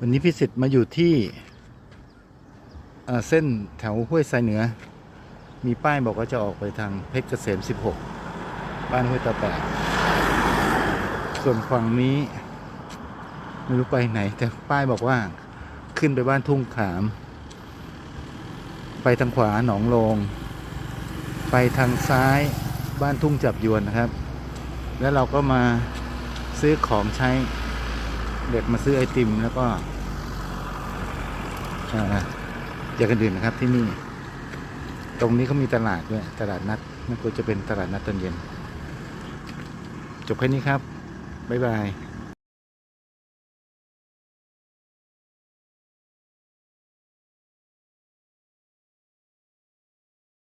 วันนี้พิสิทธิ์มาอยู่ที่เส้นแถวห้วยไซเหนือ มีป้ายบอกว่าจะออกไปทางเพชรเกษม 16 บ้านห้วยตาแปะส่วนฝั่งนี้ ไม่รู้ไปไหน แต่ป้ายบอกว่าขึ้นไปบ้านทุ่งขาม ไปทางขวาหนองโลง ไปทางซ้ายบ้านทุ่งจับยวนนะครับ แล้วเราก็มาซื้อของใช้ เด็กมาซื้อไอติมแล้วก็เอ่ออย่างอื่นนะครับที่นี่ ตรงนี้เขามีตลาดด้วย ตลาดนัดน่าก็จะเป็นตลาดนัดตอนเย็น จบแค่นี้ครับ บ๊ายบาย